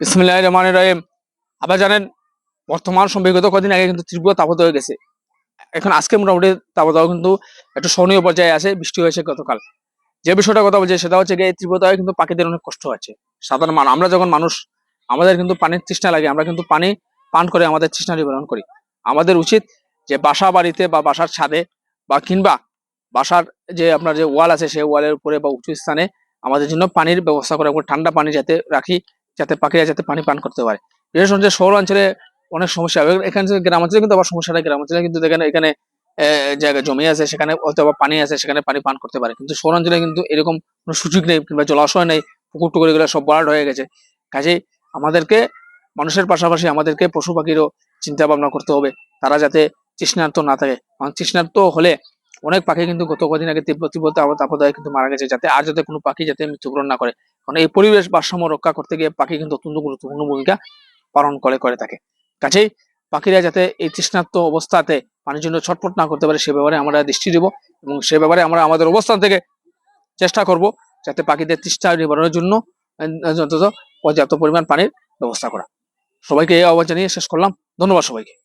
বিসমিল্লাহ রহমান রহিম। আবার জানেন, বর্তমান সময় বিগত কদিন আগে কিন্তু তীব্র তাপদাহ হয়ে গেছে। এখন আজকে মোটামুটি তাপদাহ কিন্তু একটু সহনীয় পর্যায়ে আছে, বৃষ্টি হয়েছে গতকাল। যে বিষয়টা কথা বলছি সেটা হচ্ছে এই তীব্রতায় কিন্তু পাখিদের অনেক কষ্ট হচ্ছে সাধারণ মানুষ, আমরা যখন মানুষ, আমাদের কিন্তু পানির তৃষ্ণা লাগে, আমরা কিন্তু পানি পান করে আমাদের তৃষ্ণা নিবারণ করি। আমাদের উচিত যে বাসা বাড়িতে বা বাসার ছাদে বা কিংবা বাসার যে আপনার যে ওয়াল আছে, সেই ওয়ালের উপরে বা উঁচু স্থানে আমাদের জন্য পানির ব্যবস্থা করা ঠান্ডা পানি যাতে রাখি যাতে পাখিরা যাতে পানি পান করতে পারে। বিশেষ করে শহর অঞ্চলে অনেক সমস্যা হবে। এখানে গ্রাম অঞ্চলে কিন্তু আবার সমস্যাটা গ্রাম অঞ্চলে কিন্তু দেখেন এখানে জায়গা জমি আছে, সেখানে হয়তো আবার পানি আছে, সেখানে পানি পান করতে পারে। কিন্তু শহর অঞ্চলে কিন্তু এরকম কোনো সুযোগ নেই কিংবা জলাশয় নেই। পুকুর টুকুর এগুলো সব বরাট হয়ে গেছে। কাজেই আমাদেরকে, মানুষের পাশাপাশি আমাদেরকে পশু পাখিরও চিন্তা ভাবনা করতে হবে। তারা যাতে তৃষ্ণার্ত না থাকে। কারণ তৃষ্ণার্ত হলে অনেক পাখি কিন্তু গত কদিন আগে তীব্র তীব্র তাপ- তাপদাহে কিন্তু মারা গেছে। যাতে আর যাতে কোনো পাখি যাতে মৃত্যুবরণ না করে। কারণ এই পরিবেশ ভারসাম্য রক্ষা করতে গিয়ে পাখি কিন্তু অত্যন্ত গুরুত্বপূর্ণ ভূমিকা পালন করে করে থাকে। কাছেই পাখিরা যাতে এই তৃষ্ণার্ত অবস্থাতে পানির জন্য ছটফট না করতে পারে, সে ব্যাপারে আমরা দৃষ্টি দেব এবং সে ব্যাপারে আমরা আমাদের অবস্থান থেকে চেষ্টা করব যাতে পাখিদের তৃষ্ণা নিবারণের জন্য অন্তত পর্যাপ্ত পরিমাণ পানির ব্যবস্থা করা। সবাইকে এই আহ্বান জানিয়ে শেষ করলাম। ধন্যবাদ সবাইকে।